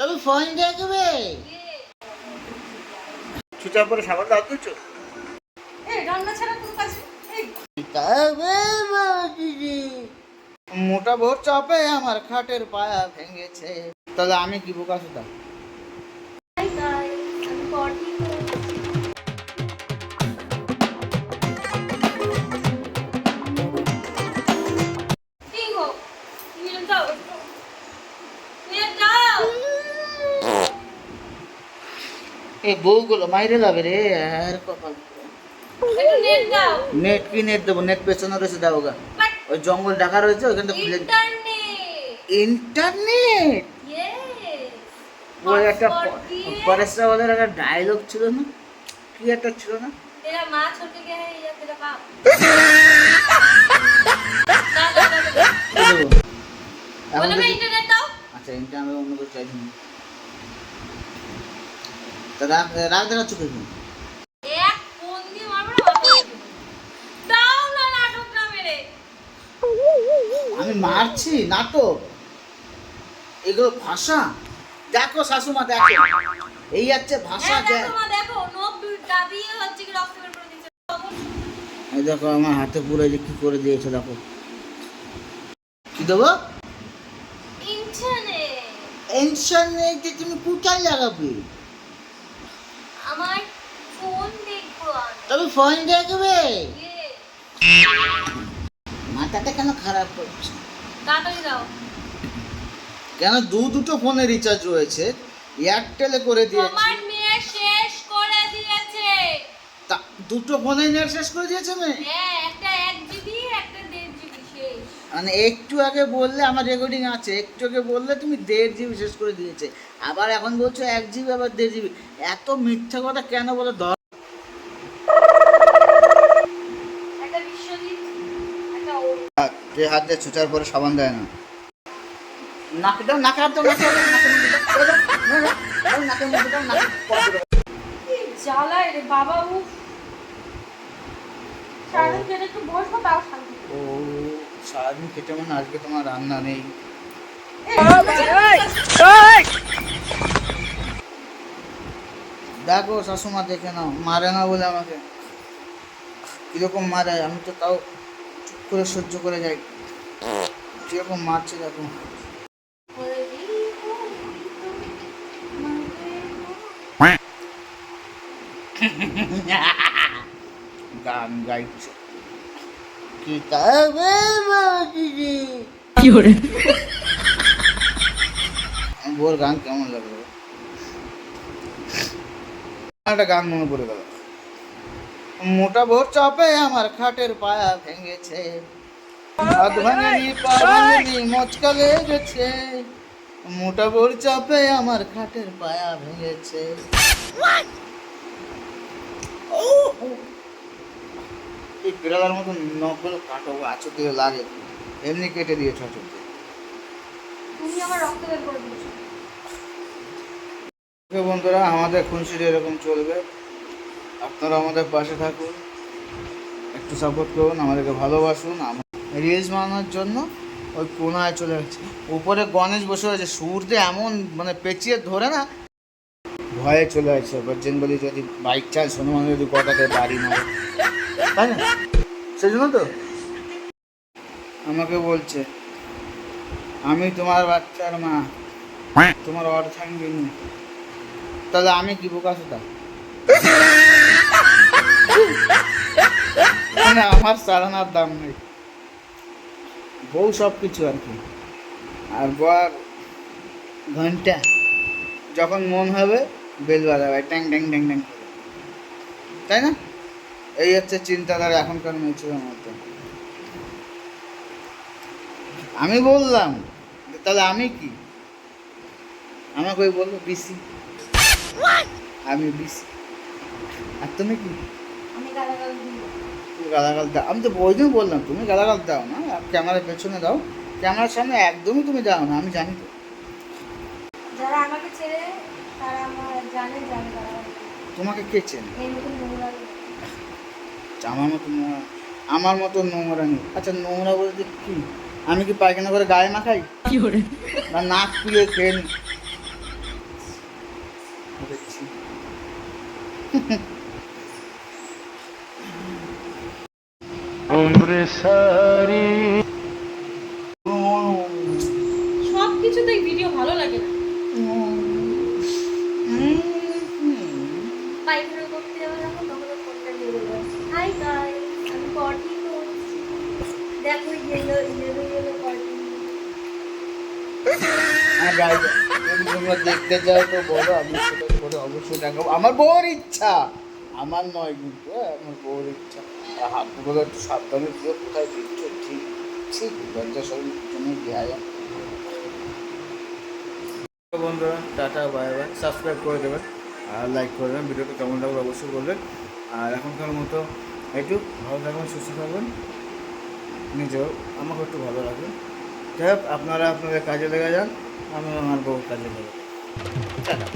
তবে ফোন দেখবে। ছুটার পরে সাবান দাও তবে বৌদি মোটা ভোর চাপে আমার খাটের পায়া ভেঙেছে। তাহলে আমি কি বোকা সুতা? এই বউগুলো মাইরে যাবে রে আর কপাল নেট কি নেট দেবো? নেট পেছনে রয়েছে দাওগা ওই জঙ্গল ডাকা রয়েছে ওইখানটা খুলে ইন্টারনেট ওই একটা পরেশ রাওয়ালের একটা ডায়লগ ছিল না? কি একটা ছিল না? আচ্ছা ইন্টারনেট অন্য কিছু চাইছি তা রাগ রাগ দেখাচ্ছ মেরে। আমি মারছি নাটক? এগুলো ভাষা? দেখো শাশুমা দেখো। এই হচ্ছে ভাষা হ্যাঁ দেখো। আমার হাতে পুরো যে কি করে দিয়েছে দেখো। কি দেবো? ইন্টারনেট ইন্টারনেটে তুমি কোথায় লাগাবে আমার ফোন দেখব আমি তবে ফোন দেখবে। মাথাটা কেন খারাপ করছে? কেন দু দুটো ফোনে রিচার্জ রয়েছে? এয়ারটেলে করে দিয়েছে। শেষ করে দিয়েছে। তা দুটো ফোনে নেট শেষ করে দিয়েছে মেয়ে? হ্যাঁ একটা এক জিবি একটা দেড় জিবি শেষ। মানে একটু আগে বললে আমার রেকর্ডিং আছে একটু আগে বললে তুমি দেড় জিবি শেষ করে দিয়েছে। আবার এখন বলছো এক জিবি আবার দেড় জিবি এত মিথ্যা কথা কেন বলো দর একটা বিশ্বজিৎ একটা ওর যে হাত দিয়ে ছুচার পরে সাবান দেয় না। নাকে দাও নাকে হাত দাও নাকে হাত দাও, নাকের মধ্যে দাও, দাও, দাও, দাও, দাও, নাকের মধ্যে দাও নাকে পরে দাও। কি জ্বালায় রে বাবা উফ সারাদিন খেতে একটু বসবো তাও শান্তি ও সারাদিন খেটে মানে আজকে তোমার রান্না নেই। দেখো শাশুমা দেখে নাও মারে না বলে আমাকে। কীরকম মারে আমি তো তাও করে সহ্য করে যাই কীরকম মারছে দেখো। গান গাইছে। কি দিদি বোর গান কেমন লাগল? একটা গান মনে পড়ে গেল। মোটা ভোর চাপে আমার খাটের পায়া ভেঙেছে। হাত ভাঙেনি পা ভাঙেনি মচকা লেগেছে। মোটা ভোর চাপে আমার খাটের পায়া ভেঙেছে। এই বিড়ালার মতন নখগুলো কাটো আচর দিয়ে লাগে। এমনি কেটে দিয়েছ আচর দিয়ে তুমি আমার রক্ত বের করে দিয়েছ। বন্ধুরা আমাদের খুনসির এরকম চলবে। আপনারা আমাদের পাশে থাকুন, একটু সাপোর্ট করুন, আমাদেরকে ভালোবাসুন, আমার রিলস বানানোর জন্য ওই কোনায় চলে গেছে উপরে গণেশ বসে আছে সুরতে এমন মানে পেঁচিয়ে ধরে না, ভয়ে চলে আসছে বলছেন বলি যদি বাইক চাল শোনো মানে যদি কটাতে বাড়ি মারে। তাই না? সেই জন্য তো। আমাকে বলছে, আমি তোমার বাচ্চার মা, তোমার অর্থাঙ্গিনী। তাহলে আমি কি বোকা সুতা মানে আমার সারানার দাম নেই। বউ সব কিছু আর কি। আর বর ঘণ্টা। যখন মন হবে বেল বাজাবে ট্যাং ট্যাং ট্যাং ট্যাং। তাই না? এই হচ্ছে চিন্তাধারা এখনকার মেয়েছের মধ্যে। আমি বললাম তাহলে আমি কি? আমাকে বলল, বিসি। আমি বিসি। আর তুমি কি? গালাগাল দাও। আমি তো ওই জন্য বললাম তুমি গালাগাল দাও না ক্যামেরার পেছনে দাও। ক্যামেরার সামনে একদমই তুমি দাও না আমি জানি তো। যারা আমাকে চেনে তারা আমার জানে জানে তোমাকে কে চেনে? আমার মতো নোংরা আমার মতো নোংরা নেই। আচ্ছা নোংরা বলতে কি? আমি কি পায়খানা করে গায়ে মাখাই? কি করে? না নাক তুলে খেয়ে নি। সব কিছুতেই ভিডিও ভালো লাগে না। পায়খানা করতে যাবে যখন তখন ফোনটা নিয়ে দেবে। হাই গাইস আমি পটি করছি। দেখো ইয়েলো ইয়েলো ইয়েলো পটি হ্যাঁ দেখতে চাও তো বলো আমি সেটা করে অবশ্যই দেখাবো। আমার বউর ইচ্ছা। আমার নয় কিন্তু হ্যাঁ, আমার বউর ইচ্ছা। হাতগুলো একটু সাবধানে দিয়ে কোথায় দিচ্ছ ঠিক ঠিক লজ্জা শরীর পিছনে যায় বন্ধুরা, টাটা, বাই বাই। সাবস্ক্রাইব করে দেবেন আর লাইক করে দেবেন। ভিডিওটা কেমন লাগবে অবশ্যই বলবেন। আর এখনকার মতো একটু ভালো থাকবেন, সুস্থ থাকবেন। নিজেও আমাকে একটু ভালো লাগবে যাই হোক, আপনারা আপনাদের কাজে লেগে যান আমি আমার বউ কাজে লেগে। টাটা।